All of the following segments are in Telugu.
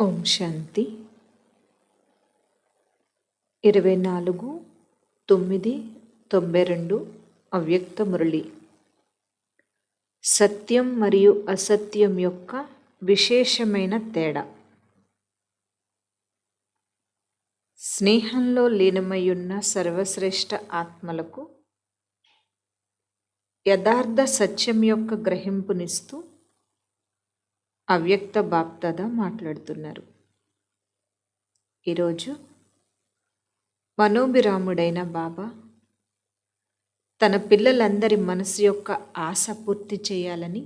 ఓం శాంతి. ఇరవై నాలుగు తొమ్మిది తొంభై రెండు అవ్యక్త మురళి. సత్యం మరియు అసత్యం యొక్క విశేషమైన తేడా. స్నేహంలో లీనమయ్యున్న సర్వశ్రేష్ఠ ఆత్మలకు యథార్థ సత్యం యొక్క గ్రహింపునిస్తూ అవ్యక్త బాప్దాద మాట్లాడుతున్నారు. ఈరోజు మనోభిరాముడైన బాబా తన పిల్లలందరి మనసు యొక్క ఆశ పూర్తి చేయాలని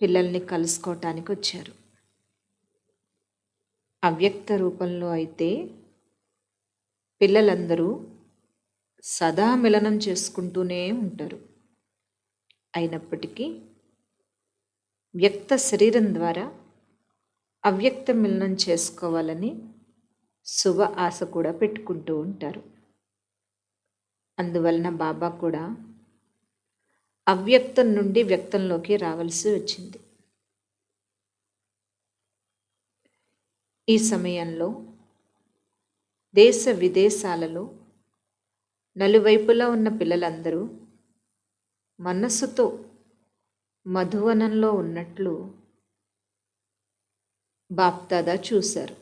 పిల్లల్ని కలుసుకోవటానికి వచ్చారు. అవ్యక్త రూపంలో అయితే పిల్లలందరూ సదా మిలనం చేసుకుంటూనే ఉంటారు. అయినప్పటికీ వ్యక్త శరీరం ద్వారా అవ్యక్త మిలనం చేసుకోవాలని శుభ ఆశ కూడా పెట్టుకుంటూ ఉంటారు. అందువలన బాబా కూడా అవ్యక్తం నుండి వ్యక్తంలోకి రావాల్సి వచ్చింది. ఈ సమయంలో దేశ విదేశాలలో నలువైపులా ఉన్న పిల్లలందరూ మనస్సుతో మధువనంలో ఉన్నట్లు బాప్దాదా చూశారు.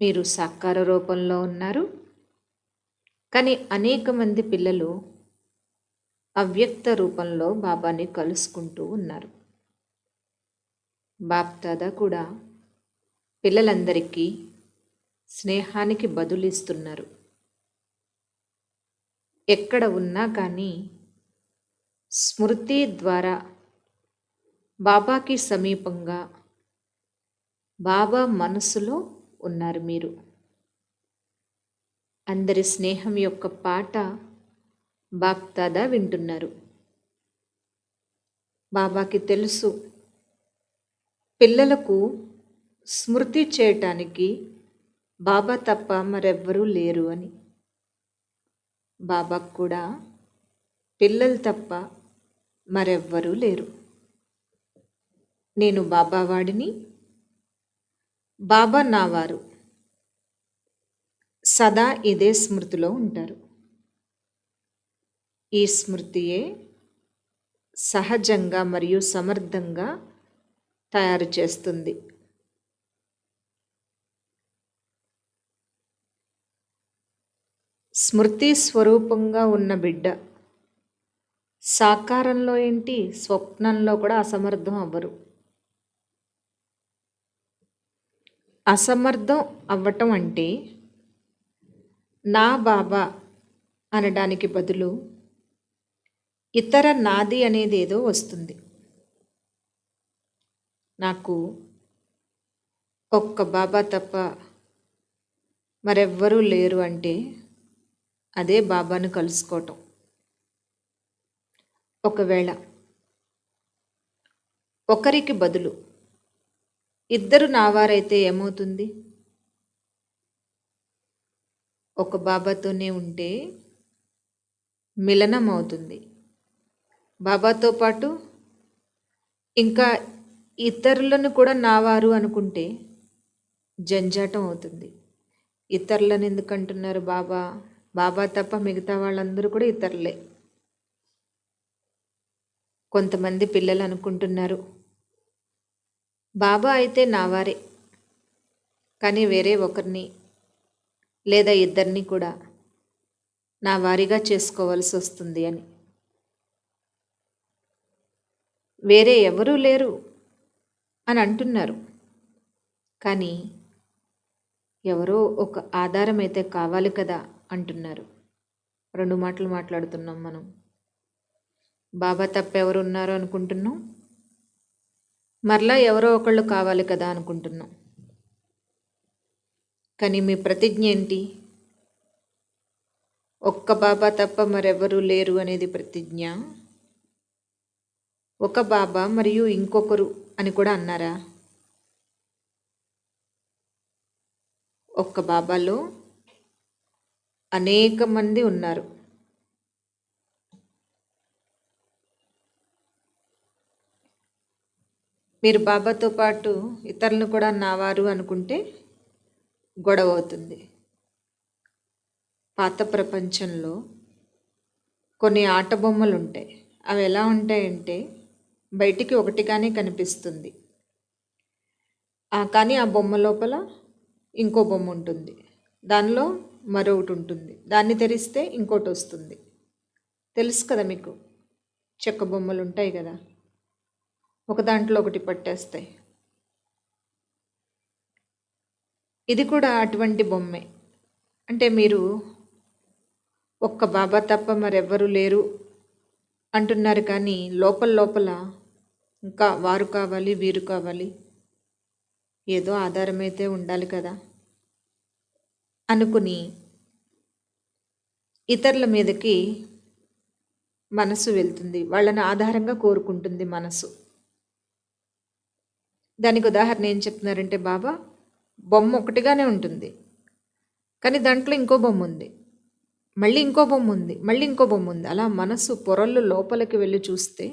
మీరు సాకార రూపంలో ఉన్నారు. కానీ అనేక మంది పిల్లలు అవ్యక్త రూపంలో బాబాని కలుసుకుంటూ ఉన్నారు. బాప్దాదా కూడా పిల్లలందరికీ స్నేహానికి బదులిస్తున్నారు. ఎక్కడ ఉన్నా కానీ స్మృతి ద్వారా బాబాకి సమీపంగా బాబా మనసులో ఉన్నారు మీరు. అందరి స్నేహం యొక్క పాట బాప్దాదా వింటున్నారు. బాబాకి తెలుసు పిల్లలకు స్మృతి చేయటానికి బాబా తప్ప మరెవ్వరూ లేరు అని. బాబాకు కూడా పిల్లలు తప్ప మరెవ్వరూ లేరు. నేను బాబావాడిని బాబా నావారు. సదా ఇదే స్మృతిలో ఉంటారు. ఈ స్మృతియే సహజంగా మరియు సమర్థంగా తయారు చేస్తుంది. స్మృతి స్వరూపంగా ఉన్న బిడ్డ సాకారంలో ఏంటి? స్వప్నంలో కూడా అసమర్థం అవ్వరు. అసమర్థం అవ్వటం అంటే నా బాబా అనడానికి బదులు ఇతర నాది అనేది ఏదో వస్తుంది. నాకు ఒక్క బాబా తప్ప మరెవ్వరూ లేరు అంటే అదే బాబాను కలుసుకోవటం. ఒకవేళ ఒకరికి బదులు ఇద్దరు నావారైతే ఏమవుతుంది? ఒక బాబాతోనే ఉంటే మిలనం అవుతుంది. బాబాతో పాటు ఇంకా ఇతరులను కూడా నావారు అనుకుంటే జంజాటం అవుతుంది. ఇతరులను ఎందుకంటున్నారు బాబా? బాబా తప్ప మిగతా వాళ్ళందరూ కూడా ఇతరులే. కొంతమంది పిల్లలు అనుకుంటున్నారు బాబా అయితే నావారే కానీ వేరే ఒకరిని లేదా ఇద్దరిని కూడా నా వారిగా చేసుకోవాల్సి వస్తుంది అని. వేరే ఎవరూ లేరు అని అంటున్నారు. కానీ ఎవరో ఒక ఆధారం అయితే కావాలి కదా అంటున్నారు. రెండు మాటలు మాట్లాడుతున్నాం మనం. బాబా తప్ప ఎవరు ఉన్నారో అనుకుంటున్నాం మరలా ఎవరో ఒకళ్ళు కావాలి కదా అనుకుంటున్నాం కానీ మీ ప్రతిజ్ఞ ఏంటి? ఒక్క బాబా తప్ప మరెవరూ లేరు అనేది ప్రతిజ్ఞ. ఒక బాబా మరియు ఇంకొకరు అని కూడా అన్నారా? ఒక్క బాబాలో అనేక మంది ఉన్నారు. మీరు బాబాతో పాటు ఇతరులను కూడా నావారు అనుకుంటే గొడవ అవుతుంది. పాత ప్రపంచంలో కొన్ని ఆట బొమ్మలు ఉంటాయి అవి ఎలా ఉంటాయంటే బయటికి ఒకటిగానే కనిపిస్తుంది. కానీ ఆ బొమ్మ లోపల ఇంకో బొమ్మ ఉంటుంది. దానిలో మరొకటి ఉంటుంది. దాన్ని తెరిస్తే ఇంకోటి వస్తుంది. తెలుసు కదా మీకు? చెక్క బొమ్మలు ఉంటాయి కదా? ఒక దాంట్లో ఒకటి పట్టేస్తాయి. ఇది కూడా అటువంటి బొమ్మే. అంటే మీరు ఒక్క బాబా తప్ప మరెవ్వరూ లేరు అంటున్నారు కానీ లోపల లోపల ఇంకా వారు కావాలి వీరు కావాలి. ఏదో ఆధారమైతే ఉండాలి కదా అనుకుని ఇతరుల మీదకి మనసు వెళ్తుంది. వాళ్ళని ఆధారంగా కోరుకుంటుంది మనసు. దానికి ఉదాహరణ ఏం చెప్తున్నారంటే బాబా బొమ్మ ఒకటిగానే ఉంటుంది కానీ దాంట్లో ఇంకో బొమ్మ ఉంది. మళ్ళీ ఇంకో బొమ్మ ఉంది మళ్ళీ ఇంకో బొమ్మ ఉంది. అలా మనసు పొరల్లో లోపలికి వెళ్ళి చూస్తే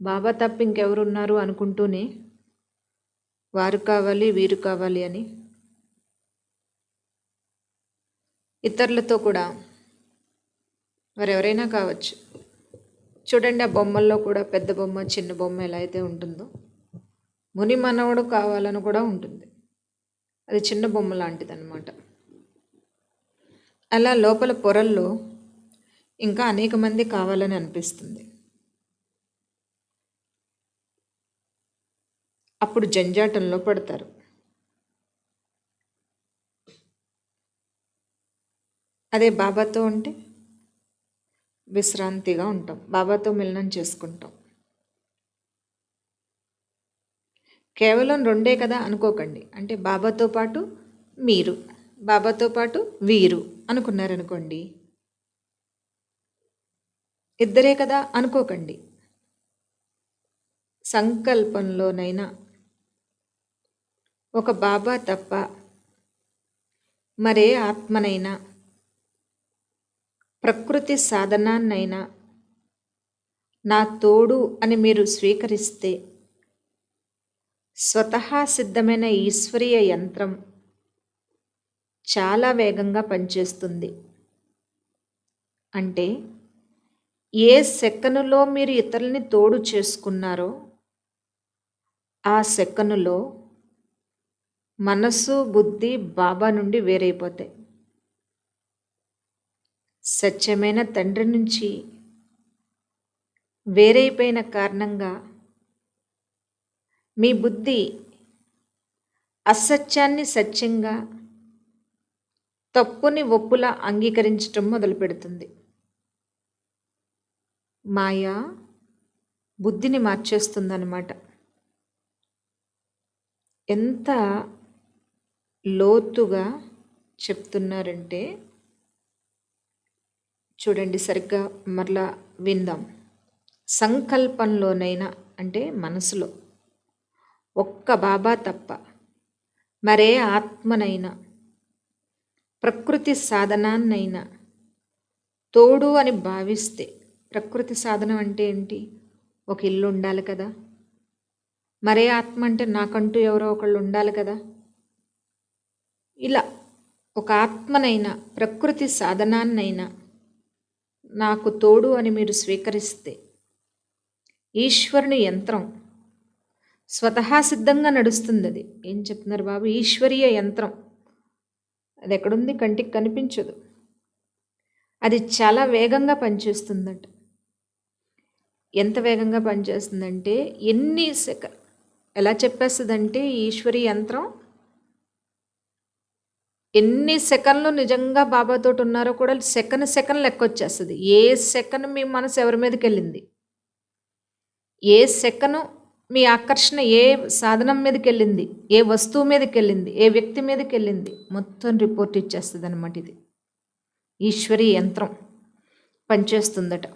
బాబా తప్ప ఇంకెవరున్నారు అనుకుంటూనే వారు కావాలి వీరు కావాలి అని ఇతరులతో కూడా ఎవరైనా కావచ్చు. చూడండి ఆ బొమ్మల్లో కూడా పెద్ద బొమ్మ చిన్న బొమ్మ ఎలా అయితే ఉంటుందో. ముని మనవడు కావాలని కూడా ఉంటుంది. అది చిన్న బొమ్మ లాంటిది అనమాట అలా లోపల పొరల్లో ఇంకా అనేక మంది కావాలని అనిపిస్తుంది. అప్పుడు జంజాటంలో పడతారు. అదే బాబాతో ఉంటే విశ్రాంతిగా ఉంటాం. బాబాతో మిలనం చేసుకుంటాం. కేవలం రెండే కదా అనుకోకండి. అంటే బాబాతో పాటు మీరు బాబాతో పాటు వీరు అనుకున్నారనుకోండి. ఇద్దరే కదా అనుకోకండి. సంకల్పంలోనైనా ఒక బాబా తప్ప మరే ఆత్మనైనా ప్రకృతి సాధనాన్నైనా నా తోడు అని మీరు స్వీకరిస్తే స్వతహా సిద్ధమైన ఈశ్వరీయ యంత్రం చాలా వేగంగా పనిచేస్తుంది. అంటే ఏ సెకనులో మీరు ఇతరులని తోడు చేసుకున్నారో ఆ సెకనులో మనసు బుద్ధి బాబా నుండి వేరైపోతాయి. సత్యమైన తండ్రి నుంచి వేరైపోయిన కారణంగా మీ బుద్ధి అసత్యాన్ని సత్యంగా తప్పుని ఒప్పులా అంగీకరించటం మొదలు పెడుతుంది మాయా బుద్ధిని మార్చేస్తుందన్నమాట. ఎంత లోతుగా చెప్తున్నారంటే చూడండి సరిగ్గా మరలా విందాం. సంకల్పంలోనైనా అంటే మనసులో. ఒక్క బాబా తప్ప మరే ఆత్మనైనా ప్రకృతి సాధనాన్నైనా తోడు అని భావిస్తే ప్రకృతి సాధనం అంటే ఏంటి? ఒక ఇల్లు ఉండాలి కదా. మరే ఆత్మ అంటే నాకంటూ ఎవరో ఒకళ్ళు ఉండాలి కదా. ఇలా ఒక ఆత్మనైనా ప్రకృతి సాధనాన్నైనా నాకు తోడు అని మీరు స్వీకరిస్తే ఈశ్వరుని యంత్రం స్వతహా సిద్ధంగా నడుస్తుంది అది ఏం చెప్తున్నారు బాబు? ఈశ్వరీయ యంత్రం. అది ఎక్కడుంది కంటికి కనిపించదు. అది చాలా వేగంగా పనిచేస్తుందట. ఎంత వేగంగా పనిచేస్తుందంటే ఎన్ని సెక ఎలా చెప్పేస్తుందంటే ఈశ్వరి యంత్రం ఎన్ని సెకండ్లు నిజంగా బాబాతో ఉన్నారో కూడా సెకండ్ సెకండ్ లెక్క వచ్చేస్తుంది ఏ సెకండ్ మీ మనసు ఎవరి మీదకి వెళ్ళింది ఏ సెకండ్ మీ ఆకర్షణ ఏ సాధనం మీదకి వెళ్ళింది ఏ వస్తువు మీదకి వెళ్ళింది ఏ వ్యక్తి మీదకి వెళ్ళింది మొత్తం రిపోర్ట్ ఇచ్చేస్తుంది అనమాట ఇది. ఈశ్వరీ యంత్రం పనిచేస్తుందట.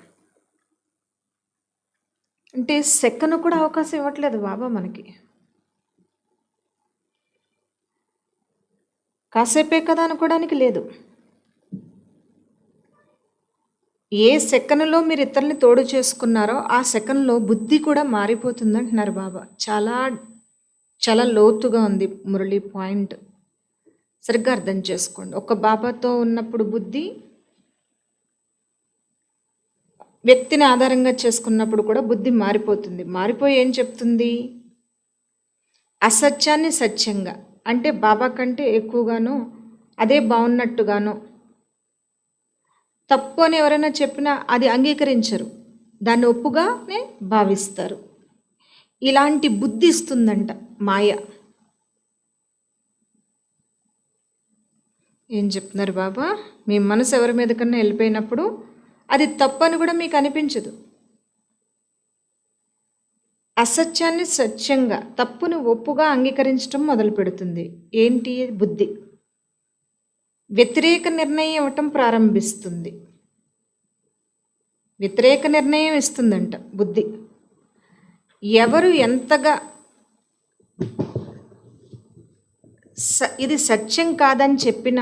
అంటే సెక్కను కూడా అవకాశం ఇవ్వట్లేదు బాబా మనకి. కాసేపే కదా అనుకోవడానికి లేదు. ఏ సెకనులో మీరు ఇతరుల్ని తోడు చేసుకున్నారో ఆ సెకన్లో బుద్ధి కూడా మారిపోతుంది అంటున్నారు బాబా. చాలా చాలా లోతుగా ఉంది మురళి పాయింట్. సరిగ్గా అర్థం చేసుకోండి. ఒక బాబాతో ఉన్నప్పుడు బుద్ధి వ్యక్తిని ఆధారంగా చేసుకున్నప్పుడు కూడా బుద్ధి మారిపోతుంది. మారిపోయి ఏం చెప్తుంది? అసత్యాన్ని సత్యంగా అంటే బాబా కంటే ఎక్కువగానో అదే బాగున్నట్టుగానో తప్పు అని ఎవరైనా చెప్పినా అది అంగీకరించరు. దాన్ని ఒప్పుగానే భావిస్తారు. ఇలాంటి బుద్ధి ఇస్తుందంట మాయ. ఏం చెప్తున్నారు బాబా? మీ మనసు ఎవరి మీద కన్నా వెళ్ళిపోయినప్పుడు అది తప్పు అని కూడా మీకు అనిపించదు. అసత్యాన్ని సత్యంగా తప్పును ఒప్పుగా అంగీకరించడం మొదలు పెడుతుంది ఏంటి బుద్ధి? వ్యతిరేక నిర్ణయం ఇవ్వటం ప్రారంభిస్తుంది. వ్యతిరేక నిర్ణయం ఇస్తుందంట బుద్ధి. ఎవరు ఎంతగా స ఇది సత్యం కాదని చెప్పిన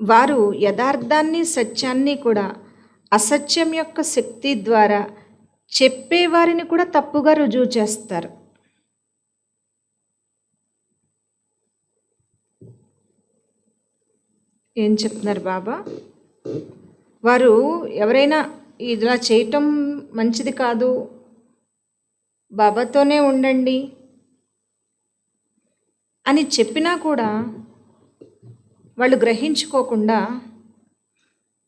వారు యథార్థాన్ని సత్యాన్ని కూడా అసత్యం యొక్క శక్తి ద్వారా చెప్పేవారిని కూడా తప్పుగా రుజువు చేస్తారు. ఏం చెప్తున్నారు బాబా? వారు ఎవరైనా ఇలా చేయటం మంచిది కాదు. బాబాతోనే ఉండండి అని చెప్పినా కూడా వాళ్ళు గ్రహించుకోకుండా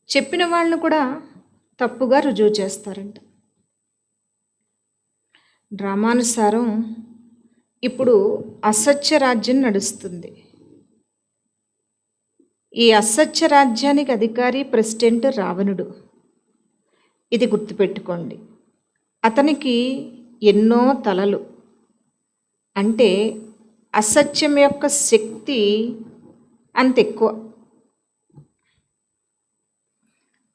చెప్పిన వాళ్ళను కూడా తప్పుగా రుజువు చేస్తారంట. డ్రామానుసారం ఇప్పుడు అసత్య రాజ్యం నడుస్తుంది. ఈ అసత్య రాజ్యానికి అధికారి ప్రెసిడెంట్ రావణుడు. ఇది గుర్తుపెట్టుకోండి. అతనికి ఎన్నో తలలు. అంటే అసత్యం యొక్క శక్తి అంత ఎక్కువ.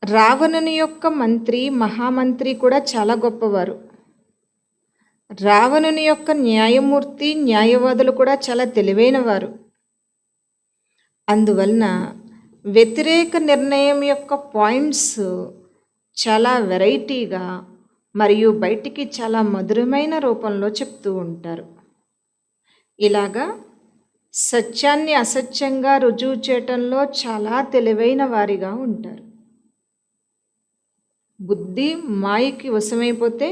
రావణుని యొక్క మంత్రి మహామంత్రి కూడా చాలా గొప్పవారు. రావణుని యొక్క న్యాయమూర్తి న్యాయవాదులు కూడా చాలా తెలివైన వారు అందువలన వ్యతిరేక నిర్ణయం యొక్క పాయింట్స్ చాలా వెరైటీగా మరియు బయటికి చాలా మధురమైన రూపంలో చెప్తూ ఉంటారు. ఇలాగా సత్యాన్ని అసత్యంగా రుజువు చేయటంలో చాలా తెలివైన వారిగా ఉంటారు. బుద్ధి మాయకి వశమైపోతే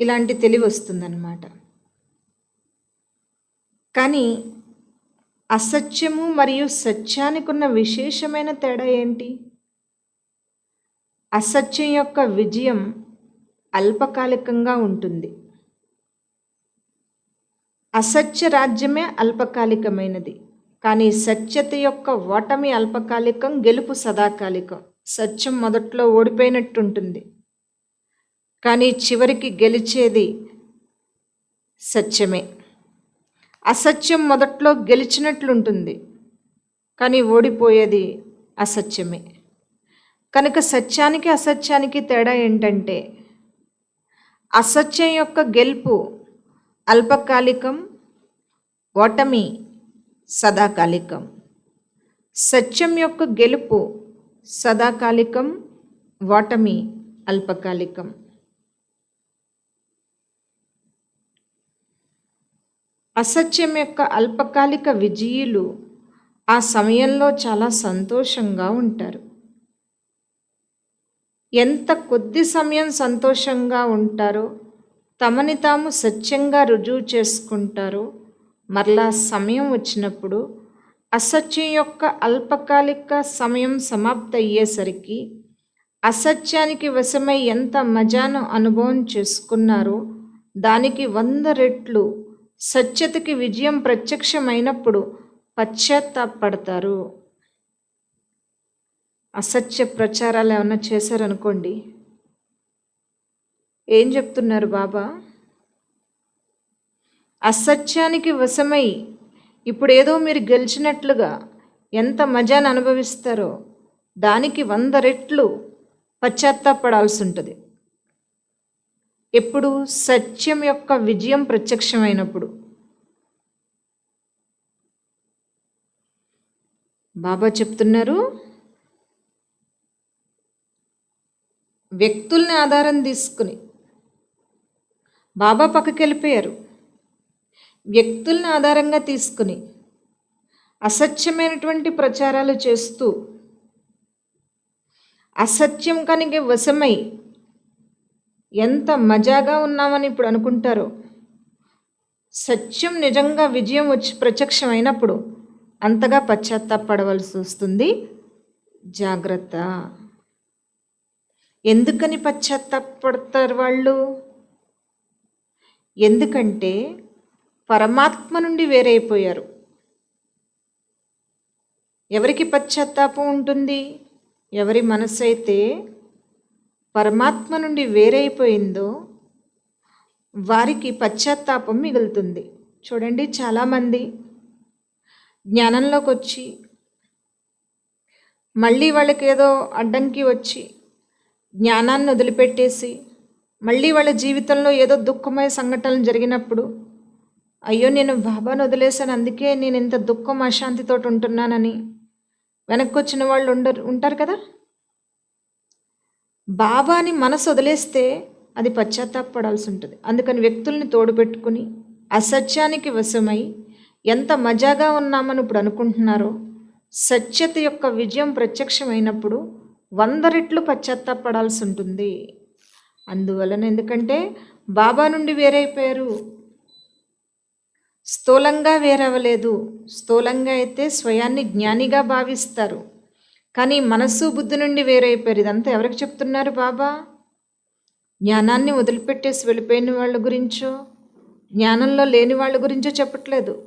ఇలాంటి తెలివి వస్తుందన్నమాట. కానీ అసత్యము మరియు సత్యానికి ఉన్న విశేషమైన తేడా ఏంటి? అసత్యం యొక్క విజయం అల్పకాలికంగా ఉంటుంది. అసత్య రాజ్యమే అల్పకాలికమైనది. కానీ సత్యత యొక్క ఓటమి అల్పకాలికం గెలుపు సదాకాలికం. సత్యం మొదట్లో ఓడిపోయినట్టుంటుంది. కానీ చివరికి గెలిచేది సత్యమే. అసత్యం మొదట్లో గెలిచినట్లుంటుంది కానీ ఓడిపోయేది అసత్యమే. కనుక సత్యానికి అసత్యానికి తేడా ఏంటంటే అసత్యం యొక్క గెలుపు అల్పకాలికం ఓటమి సదాకాలికం. సత్యం యొక్క గెలుపు సదాకాలికం ఓటమి అల్పకాలికం. అసత్యం యొక్క అల్పకాలిక విజయులు ఆ సమయంలో చాలా సంతోషంగా ఉంటారు. ఎంత కొద్ది సమయం సంతోషంగా ఉంటారో తమని తాము సత్యంగా రుజువు చేసుకుంటారో మరలా సమయం వచ్చినప్పుడు అసత్యం యొక్క అల్పకాలిక సమయం సమాప్తయ్యేసరికి అసత్యానికి వశమై ఎంత మజాను అనుభవం చేసుకున్నారో దానికి వంద రెట్లు సత్యతకి విజయం ప్రత్యక్షమైనప్పుడు పశ్చాత్తాపడతారు. అసత్య ప్రచారాలు ఏమన్నా చేశారనుకోండి. ఏం చెప్తున్నారు బాబా? అసత్యానికి వశమై ఇప్పుడు ఏదో మీరు గెలిచినట్లుగా ఎంత మజాను అనుభవిస్తారో దానికి వంద రెట్లు పశ్చాత్తాపడాల్సి ఉంటుంది. ఎప్పుడు సత్యం యొక్క విజయం ప్రత్యక్షమైనప్పుడు. బాబా చెప్తున్నారు వ్యక్తుల్ని ఆధారం తీసుకుని. బాబా పక్కకి వెళ్ళిపోయారు. వ్యక్తుల్ని ఆధారంగా తీసుకుని అసత్యమైనటువంటి ప్రచారాలు చేస్తూ అసత్యం కనుక వశమై ఎంత మజాగా ఉన్నామని ఇప్పుడు అనుకుంటారో. సత్యం నిజంగా విజయం వచ్చి ప్రత్యక్షమైనప్పుడు అంతగా పశ్చాత్తాపడవలసి వస్తుంది. జాగ్రత్త. ఎందుకని పశ్చాత్తాపడతారు వాళ్ళు? ఎందుకంటే పరమాత్మ నుండి వేరైపోయారు. ఎవరికి పశ్చాత్తాపం ఉంటుంది? ఎవరి మనసు అయితే పరమాత్మ నుండి వేరైపోయిందో వారికి పశ్చాత్తాపం మిగులుతుంది. చూడండి చాలామంది జ్ఞానంలోకి వచ్చి మళ్ళీ వాళ్ళకి ఏదో అడ్డంకి వచ్చి జ్ఞానాన్ని వదిలిపెట్టేసి మళ్ళీ వాళ్ళ జీవితంలో ఏదో దుఃఖమయ సంఘటనలు జరిగినప్పుడు అయ్యో నేను బాబాను వదిలేశాను అందుకే నేను ఇంత దుఃఖం అశాంతితోటి ఉంటున్నానని వెనక్కి వచ్చిన వాళ్ళు ఉండరు ఉంటారు కదా? బాబాని మనసు వదిలేస్తే అది పశ్చాత్తాపడాల్సి ఉంటుంది. అందుకని వ్యక్తుల్ని తోడుపెట్టుకుని అసత్యానికి వశమై ఎంత మజాగా ఉన్నామని ఇప్పుడు అనుకుంటున్నారో సత్యత యొక్క విజయం ప్రత్యక్షమైనప్పుడు వంద రెట్లు పశ్చాత్తాపడాల్సి ఉంటుంది. అందువలన ఎందుకంటే బాబా నుండి వేరైపోయారు. స్థూలంగా వేరవలేదు స్థూలంగా అయితే స్వయాన్ని జ్ఞానిగా భావిస్తారు. కానీ మనస్సు బుద్ధి నుండి వేరైపోయారు. ఇదంతా ఎవరికి చెప్తున్నారు బాబా? జ్ఞానాన్ని వదిలిపెట్టేసి వెళ్ళిపోయిన వాళ్ళ గురించో జ్ఞానంలో లేని వాళ్ళ గురించో చెప్పట్లేదు.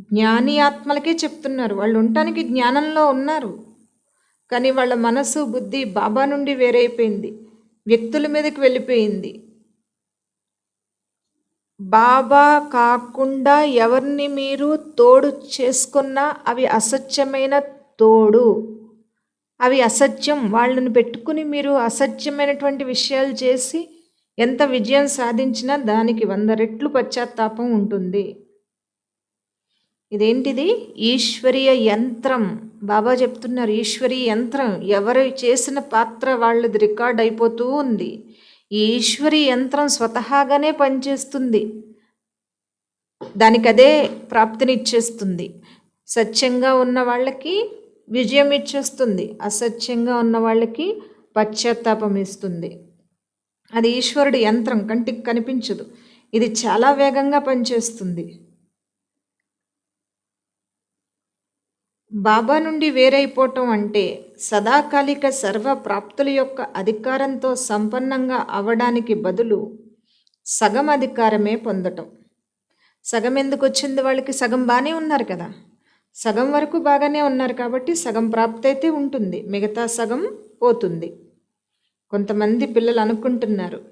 జ్ఞాని ఆత్మలకే చెప్తున్నారు. వాళ్ళు ఉండటానికి జ్ఞానంలో ఉన్నారు. కానీ వాళ్ళ మనసు బుద్ధి బాబా నుండి వేరైపోయింది. వ్యక్తుల మీదకి వెళ్ళిపోయింది. బాబా కాకుండా ఎవరిని మీరు తోడు చేసుకున్నా అవి అసత్యమైన తోడు. అవి అసత్యం. వాళ్ళని పెట్టుకుని మీరు అసత్యమైనటువంటి విషయాలు చేసి ఎంత విజయం సాధించినా దానికి వంద రెట్లు పశ్చాత్తాపం ఉంటుంది. ఇదేంటిది? ఈశ్వరీయ యంత్రం. బాబా చెప్తున్నారు ఈశ్వరీయ యంత్రం. ఎవరు చేసిన పాత్ర వాళ్ళది రికార్డ్ అయిపోతూ ఉంది. ఈ ఈశ్వరీ యంత్రం స్వతహాగానే పనిచేస్తుంది. దానికి అదే ప్రాప్తినిచ్చేస్తుంది. సత్యంగా ఉన్న వాళ్ళకి విజయం ఇచ్చేస్తుంది. అసత్యంగా ఉన్న వాళ్ళకి పశ్చాత్తాపం ఇస్తుంది. అది ఈశ్వరుడి యంత్రం కంటికి కనిపించదు. ఇది చాలా వేగంగా పనిచేస్తుంది. బాబా నుండి వేరైపోవటం అంటే సదాకాలిక సర్వ ప్రాప్తుల యొక్క అధికారంతో సంపన్నంగా అవడానికి బదులు సగం అధికారమే పొందటం. సగం ఎందుకు వచ్చింది? వాళ్ళకి సగం బాగానే ఉన్నారు కదా. సగం వరకు బాగానే ఉన్నారు కాబట్టి సగం ప్రాప్తి అయితే ఉంటుంది. మిగతా సగం పోతుంది. కొంతమంది పిల్లలు అనుకుంటున్నారు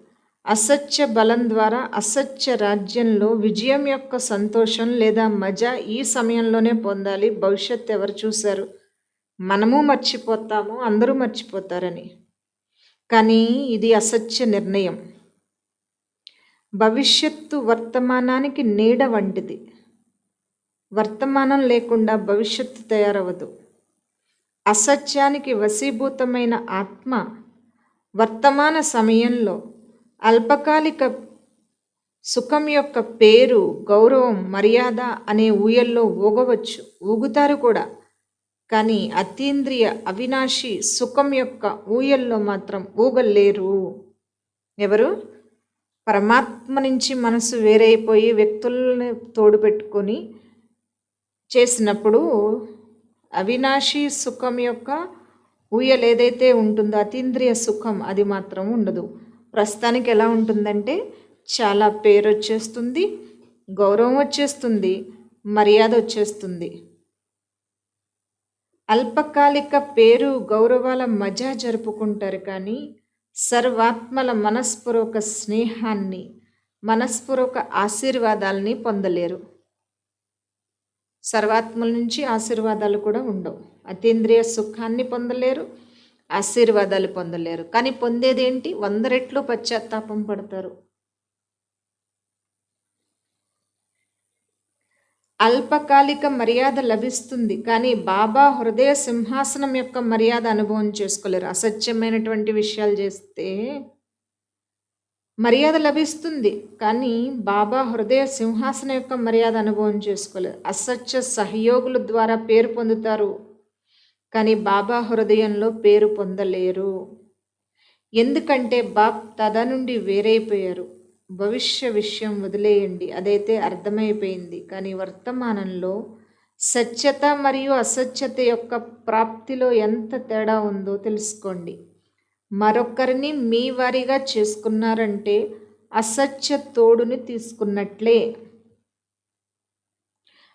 అసత్య బలం ద్వారా అసత్య రాజ్యంలో విజయం యొక్క సంతోషం లేదా మజా ఈ సమయంలోనే పొందాలి. భవిష్యత్ ఎవరు చూశారు? మనము మర్చిపోతాము అందరూ మర్చిపోతారని. కానీ ఇది అసత్య నిర్ణయం. భవిష్యత్తు వర్తమానానికి నీడ వంటిది. వర్తమానం లేకుండా భవిష్యత్తు తయారవదు అసత్యానికి వశీభూతమైన ఆత్మ వర్తమాన సమయంలో అల్పకాలిక సుఖం యొక్క పేరు గౌరవం మర్యాద అనే ఊయల్లో ఊగవచ్చు ఊగుతారు కూడా. కానీ అతీంద్రియ అవినాశి సుఖం యొక్క ఊయల్లో మాత్రం ఊగలేరు. ఎవరు? పరమాత్మ నుంచి మనసు వేరైపోయి వ్యక్తులను తోడు పెట్టుకొని చేసినప్పుడు అవినాశి సుఖం యొక్క ఊయలు ఏదైతే ఉంటుందో అతీంద్రియ సుఖం అది మాత్రం ఉండదు. ప్రస్తుతానికి ఎలా ఉంటుందంటే చాలా పేరు వచ్చేస్తుంది గౌరవం వచ్చేస్తుంది మర్యాద వచ్చేస్తుంది. అల్పకాలిక పేరు గౌరవాల మజా జరుపుకుంటారు కానీ సర్వాత్మల మనస్పూర్వక స్నేహాన్ని మనస్పూర్వక ఆశీర్వాదాలని పొందలేరు. సర్వాత్మల నుంచి ఆశీర్వాదాలు కూడా ఉండవు. అతీంద్రియ సుఖాన్ని పొందలేరు ఆశీర్వాదాలు పొందలేరు. కానీ పొందేది ఏంటి? వంద రెట్లు పశ్చాత్తాపం పడతారు. అల్పకాలిక మర్యాద లభిస్తుంది కానీ బాబా హృదయ సింహాసనం యొక్క మర్యాద అనుభవం చేసుకోలేరు. అసత్యమైనటువంటి విషయాలు చేస్తే మర్యాద లభిస్తుంది కానీ బాబా హృదయ సింహాసనం యొక్క మర్యాద అనుభవం చేసుకోలేదు. అసత్య సహయోగుల ద్వారా పేరు పొందుతారు కానీ బాబా హృదయంలో పేరు పొందలేరు. ఎందుకంటే బాప్ తద నుండి వేరైపోయారు. భవిష్య విషయం వదిలేయండి అదైతే అర్థమైపోయింది. కానీ వర్తమానంలో సత్యత మరియు అసత్యత యొక్క ప్రాప్తిలో ఎంత తేడా ఉందో తెలుసుకోండి. మరొకరిని మీ వారిగా చేసుకున్నారంటే అసత్య తోడుని తీసుకున్నట్లే.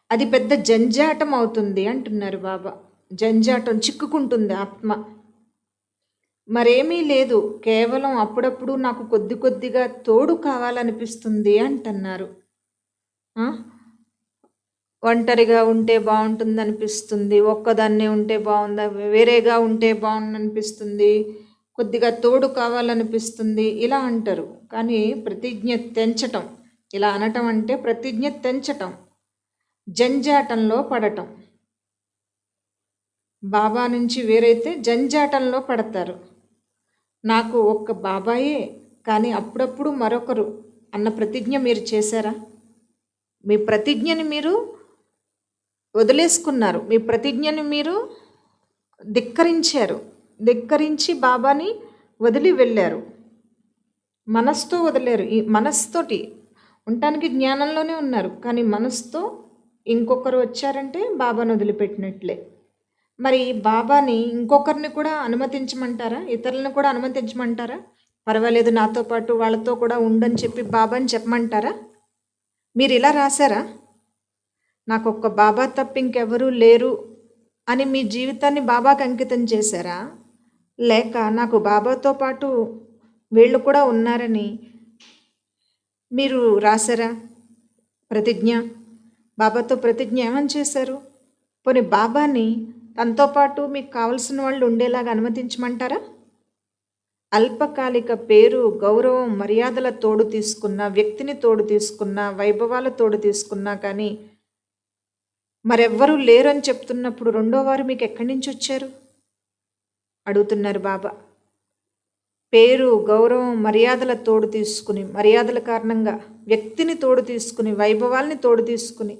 అది పెద్ద జంజాటం అవుతుంది అంటున్నారు బాబా. జంజాటం చిక్కుకుంటుంది ఆత్మ. మరేమీ లేదు కేవలం అప్పుడప్పుడు నాకు కొద్ది కొద్దిగా తోడు కావాలనిపిస్తుంది అంటున్నారు. ఒంటరిగా ఉంటే బాగుంటుంది అనిపిస్తుంది ఒక్కదాన్నే ఉంటే బాగుందా వేరేగా ఉంటే బాగుంది అనిపిస్తుంది కొద్దిగా తోడు కావాలనిపిస్తుంది ఇలా అంటారు. కానీ ప్రతిజ్ఞ తెంచటం ఇలా అనటం అంటే ప్రతిజ్ఞ తెంచటం జంజాటంలో పడటం. బాబా నుంచి వేరైతే జంజాటంలో పడతారు. నాకు ఒక్క బాబాయే కానీ అప్పుడప్పుడు మరొకరు అన్న ప్రతిజ్ఞ మీరు చేశారా? మీ ప్రతిజ్ఞని మీరు వదిలేసుకున్నారు మీ ప్రతిజ్ఞని మీరు ధిక్కరించారు. ధిక్కరించి బాబాని వదిలి వెళ్ళారు. మనస్తో వదిలేరు. ఈ మనస్తోటి ఉండటానికి జ్ఞానంలోనే ఉన్నారు. కానీ మనసుతో ఇంకొకరు వచ్చారంటే బాబాను వదిలిపెట్టినట్లే. మరి బాబాని ఇంకొకరిని కూడా అనుమతించమంటారా? ఇతరులను కూడా అనుమతించమంటారా? పర్వాలేదు నాతో పాటు వాళ్ళతో కూడా ఉండని చెప్పి బాబాని చెప్పమంటారా? మీరు ఇలా రాశారా? నాకు ఒక్క బాబా తప్ప ఇంకెవరూ లేరు అని మీ జీవితాన్ని బాబాకి అంకితం చేశారా? లేక నాకు బాబాతో పాటు వీళ్ళు కూడా ఉన్నారని మీరు రాశారా? ప్రతిజ్ఞ? బాబాతో ప్రతిజ్ఞ ఏమని చేశారు? పోనీ బాబాని తనతో పాటు మీకు కావలసిన వాళ్ళు ఉండేలాగా అనుమతించమంటారా? అల్పకాలిక పేరు గౌరవం మర్యాదల తోడు తీసుకున్న వ్యక్తిని తోడు తీసుకున్న వైభవాల తోడు తీసుకున్నా కానీ మరెవ్వరూ లేరని చెప్తున్నప్పుడు రెండో వారు మీకు ఎక్కడి నుంచి వచ్చారు? అడుగుతున్నారు బాబా. పేరు గౌరవం మర్యాదల తోడు తీసుకుని మర్యాదల కారణంగా వ్యక్తిని తోడు తీసుకుని వైభవాల్ని తోడు తీసుకుని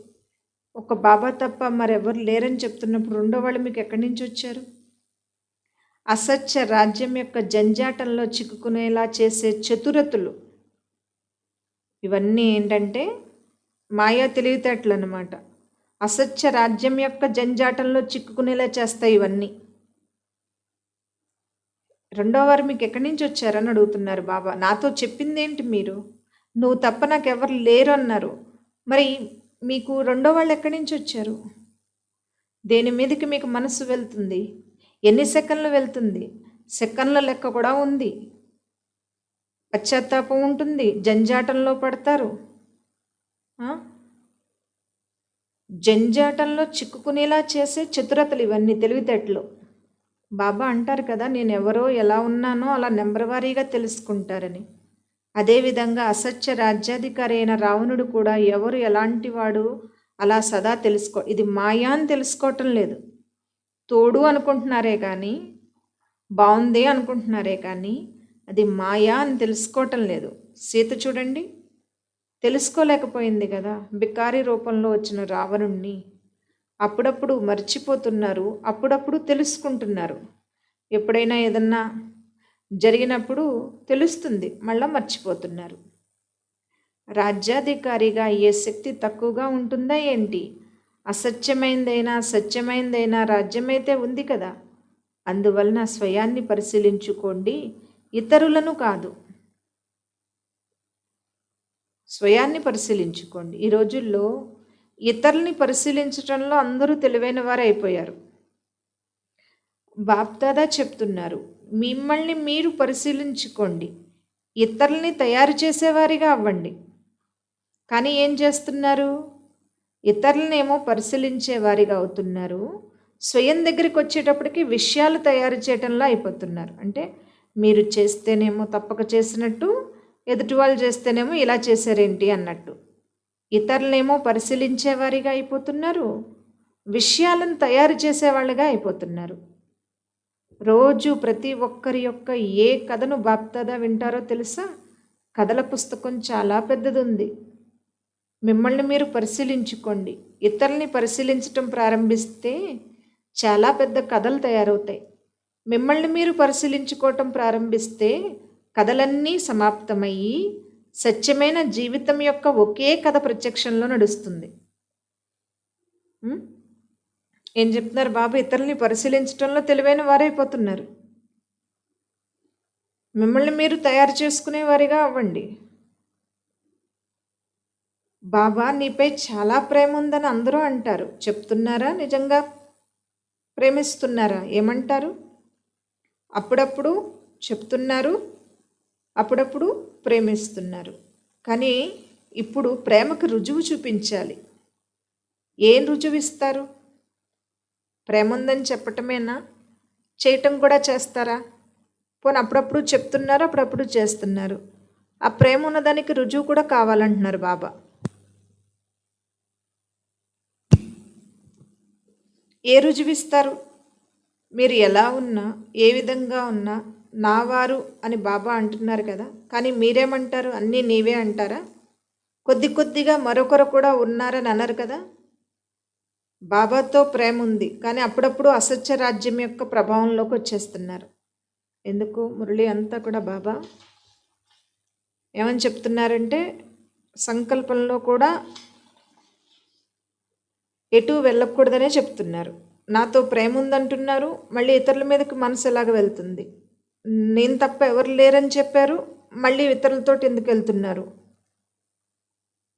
ఒక బాబా తప్ప మరెవరు లేరని చెప్తున్నప్పుడు రెండో వాళ్ళు మీకు ఎక్కడి నుంచి వచ్చారు? అసత్య రాజ్యం యొక్క జంజాటంలో చిక్కుకునేలా చేసే చతురతులు. ఇవన్నీ ఏంటంటే మాయా తెలివితేటలు అనమాట అసత్య రాజ్యం యొక్క జంజాటంలో చిక్కుకునేలా చేస్తాయి ఇవన్నీ. రెండో వారు మీకు ఎక్కడి నుంచి వచ్చారని అడుగుతున్నారు బాబా. నాతో చెప్పింది ఏంటి మీరు? నువ్వు తప్ప నాకు లేరు అన్నారు. మరి మీకు రెండో వాళ్ళు ఎక్కడి నుంచి వచ్చారు? దేని మీదకి మీకు మనసు వెళ్తుంది? ఎన్ని సెకండ్లు వెళ్తుంది? సెకండ్ల లెక్క కూడా ఉంది. పశ్చాత్తాపం ఉంటుంది. జంజాటంలో పడతారు. జంజాటంలో చిక్కుకునేలా చేసే చతురతలు ఇవన్నీ తెలివితేటలు. బాబా అంటారు కదా నేను ఎవరో ఎలా ఉన్నానో అలా నెంబర్ వారీగా తెలుసుకుంటారని అదేవిధంగా అసత్య రాజ్యాధికారి అయిన రావణుడు కూడా ఎవరు ఎలాంటి వాడు అలా సదా తెలుసుకో ఇది మాయా అని తెలుసుకోవటం లేదు. తోడు అనుకుంటున్నారే కానీ బాగుంది అనుకుంటున్నారే కానీ అది మాయా అని తెలుసుకోవటం లేదు. సీత చూడండి తెలుసుకోలేకపోయింది కదా. బికారి రూపంలో వచ్చిన రావణుణ్ణి అప్పుడప్పుడు మర్చిపోతున్నారు అప్పుడప్పుడు తెలుసుకుంటున్నారు. ఎప్పుడైనా ఏదన్నా జరిగినప్పుడు తెలుస్తుంది మళ్ళీ మర్చిపోతున్నారు. రాజ్యాధికారిగా ఏ శక్తి తక్కువగా ఉంటుందా ఏంటి? అసత్యమైందైనా సత్యమైందైనా రాజ్యమైతే ఉంది కదా. అందువలన స్వయాన్ని పరిశీలించుకోండి ఇతరులను కాదు. స్వయాన్ని పరిశీలించుకోండి. ఈ రోజుల్లో ఇతరుల్ని పరిశీలించడంలో అందరూ తెలివైన వారు అయిపోయారు బాప్దాదా చెప్తున్నారు మిమ్మల్ని మీరు పరిశీలించుకోండి ఇతరుల్ని తయారు చేసేవారిగా అవ్వండి. కానీ ఏం చేస్తున్నారు? ఇతరులనేమో పరిశీలించేవారిగా అవుతున్నారు. స్వయం దగ్గరికి వచ్చేటప్పటికి విషయాలు తయారు చేయటంలో అయిపోతున్నారు. అంటే మీరు చేస్తేనేమో తప్పక చేసినట్టు ఎదుటి వాళ్ళు చేస్తేనేమో ఇలా చేశారేంటి అన్నట్టు. ఇతరులేమో పరిశీలించేవారిగా అయిపోతున్నారు విషయాలను తయారు చేసేవాళ్ళుగా అయిపోతున్నారు. రోజు ప్రతి ఒక్కరి యొక్క ఏ కథను బాప్తాదా వింటారో తెలుసా? కథల పుస్తకం చాలా పెద్దది ఉంది మిమ్మల్ని మీరు పరిశీలించుకోండి. ఇతరుల్ని పరిశీలించటం ప్రారంభిస్తే చాలా పెద్ద కథలు తయారవుతాయి. మిమ్మల్ని మీరు పరిశీలించుకోవటం ప్రారంభిస్తే కథలన్నీ సమాప్తమయ్యి సత్యమైన జీవితం యొక్క ఒకే కథ ప్రత్యక్షంలో నడుస్తుంది. ఏం చెప్తున్నారు బాబు? ఇతరుల్ని పరిశీలించడంలో తెలివైన వారైపోతున్నారు. మిమ్మల్ని మీరు తయారు చేసుకునే వారిగా అవ్వండి. బాబా నీపై చాలా ప్రేమ ఉందని అందరూ అంటారు. చెప్తున్నారా? నిజంగా ప్రేమిస్తున్నారా? ఏమంటారు? అప్పుడప్పుడు చెప్తున్నారు. అప్పుడప్పుడు ప్రేమిస్తున్నారు. కానీ ఇప్పుడు ప్రేమకు రుజువు చూపించాలి. ఏం రుజువు ఇస్తారు? ప్రేమ ఉందని చెప్పటమేనా? చేయటం కూడా చేస్తారా? పోనీ అప్పుడప్పుడు చెప్తున్నారు అప్పుడప్పుడు చేస్తున్నారు. ఆ ప్రేమ ఉన్నదానికి రుజువు కూడా కావాలంటున్నారు బాబా. ఏ రుజువు ఇస్తారు? మీరు ఎలా ఉన్నా ఏ విధంగా ఉన్నా నా వారు అని బాబా అంటున్నారు కదా. కానీ మీరేమంటారు? అన్నీ నీవే అంటారా? కొద్ది కొద్దిగా మరొకరు కూడా ఉన్నారని అన్నారు కదా. బాబాతో ప్రేమ ఉంది. కానీ అప్పుడప్పుడు అసత్య రాజ్యం యొక్క ప్రభావంలోకి వచ్చేస్తున్నారు. ఎందుకు? మురళి అంతా కూడా బాబా ఏమని చెప్తున్నారంటే సంకల్పంలో కూడా ఎటు వెళ్ళకూడదనే చెప్తున్నారు. నాతో ప్రేమ ఉందంటున్నారు. మళ్ళీ ఇతరుల మీదకి మనసు ఎలాగ వెళ్తుంది? నేను తప్ప ఎవరు లేరని చెప్పారు. మళ్ళీ ఇతరులతోటి ఎందుకు వెళ్తున్నారు?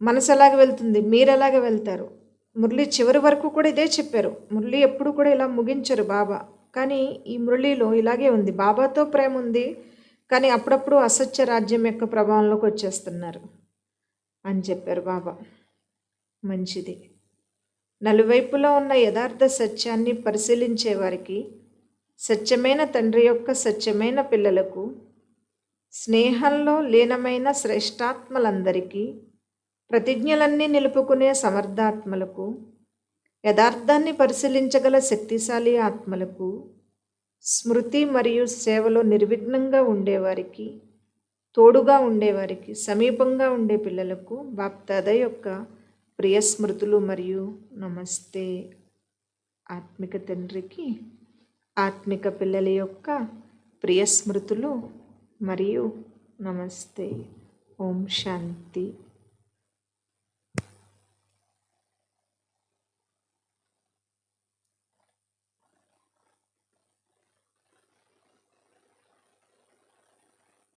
మనసు ఎలాగ వెళ్తుంది? మీరు ఎలాగ వెళ్తారు? మురళి చివరి వరకు కూడా ఇదే చెప్పారు. మురళి ఎప్పుడు కూడా ఇలా ముగించరు బాబా. కానీ ఈ మురళిలో ఇలాగే ఉంది. బాబాతో ప్రేమ ఉంది. కానీ అప్పుడప్పుడు అసత్య రాజ్యం యొక్క ప్రభావంలోకి వచ్చేస్తున్నారు అని చెప్పారు బాబా. మంచిది. నలువైపులో ఉన్న యథార్థ సత్యాన్ని పరిశీలించే వారికి సత్యమైన తండ్రి యొక్క సత్యమైన పిల్లలకు స్నేహంలో లీనమైన శ్రేష్టాత్మలందరికీ ప్రతిజ్ఞలన్నీ నిలుపుకునే సమర్థాత్మలకు యథార్థాన్ని పరిశీలించగల శక్తిశాలి ఆత్మలకు స్మృతి మరియు సేవలో నిర్విఘ్నంగా ఉండేవారికి తోడుగా ఉండేవారికి సమీపంగా ఉండే పిల్లలకు బాప్తాద యొక్క ప్రియ స్మృతులు మరియు నమస్తే. ఆత్మిక తండ్రికి ఆత్మిక పిల్లల యొక్క ప్రియ స్మృతులు మరియు నమస్తే. ఓం శాంతి.